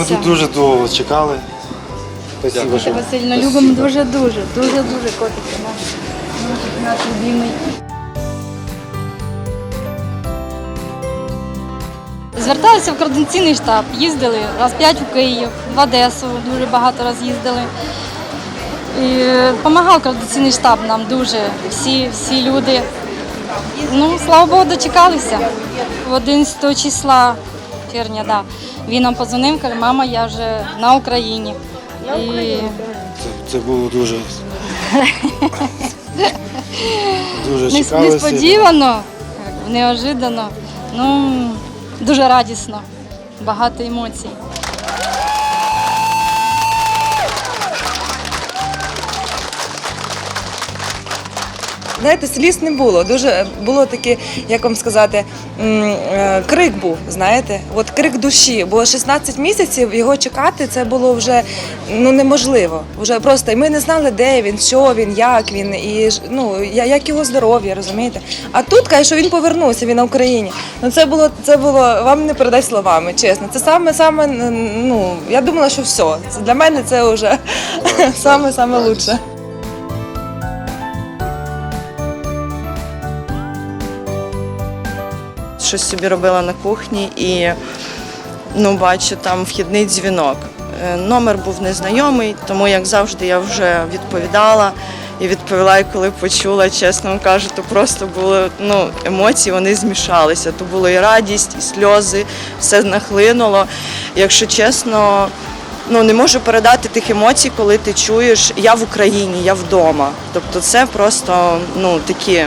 Ми тут дуже довго чекали. Спасибо, що Тебе сильно любимо дуже-дуже, дуже-дуже котики наш. Наш любимий. Зверталися в координаційний штаб, їздили раз п'ять у Київ, в Одесу, дуже багато раз їздили. І допомагав координаційний штаб нам дуже, всі, всі люди. Ну, слава Богу, дочекалися. В 11 числа червня, да. Він нам позвонив, каже, мама, я вже на Україні. І це, це було дуже. Дуже чекалося. несподівано, неожиданно, ну дуже радісно, багато емоцій. Знаєте, сліз не було. Дуже було таке, як вам сказати, е, крик був. Знаєте, от крик душі. Бо 16 місяців його чекати це було вже ну неможливо. Вже просто і ми не знали, де він, що він, як він, і ну я- як його здоров'я, розумієте. А тут каже, що він повернувся, він на Україні. Ну це було це було вам не передай словами, чесно. Це саме саме ну я думала, що все. Це для мене це вже саме саме лучше. Щось собі робила на кухні і ну, бачу там вхідний дзвінок. Е, Номер був незнайомий, тому як завжди я вже відповідала і відповіла, і коли почула, чесно кажу, то просто було ну, емоції, вони змішалися. То було і радість, і сльози, все нахлинуло. Якщо чесно, ну не можу передати тих емоцій, коли ти чуєш я в Україні, я вдома. Тобто це просто ну такі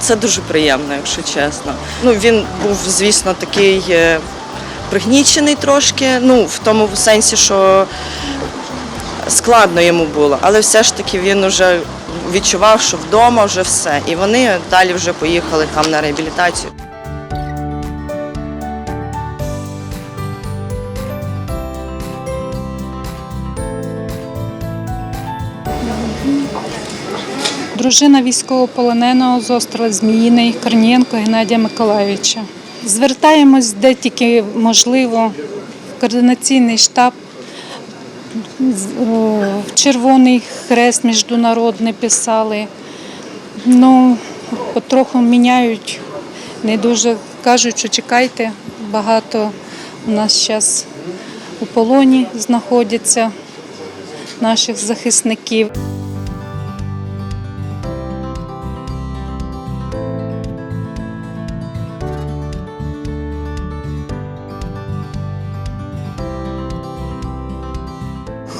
це дуже приємно, якщо чесно. Ну він був, звісно, такий е, пригнічений трошки. Ну в тому сенсі, що складно йому було, але все ж таки він вже відчував, що вдома вже все. І вони далі вже поїхали там на реабілітацію. Дружина військовополоненого з острова Зміїний Корнієнко Геннадія Миколаївича. Звертаємось де тільки можливо в координаційний штаб, в Червоний Хрест міжнародний писали. Ну, потроху міняють, не дуже кажуть, що чекайте, багато у нас зараз у полоні знаходяться наших захисників.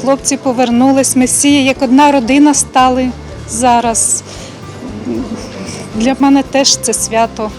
Хлопці повернулись, ми всі як одна родина стали зараз. Для мене теж це свято.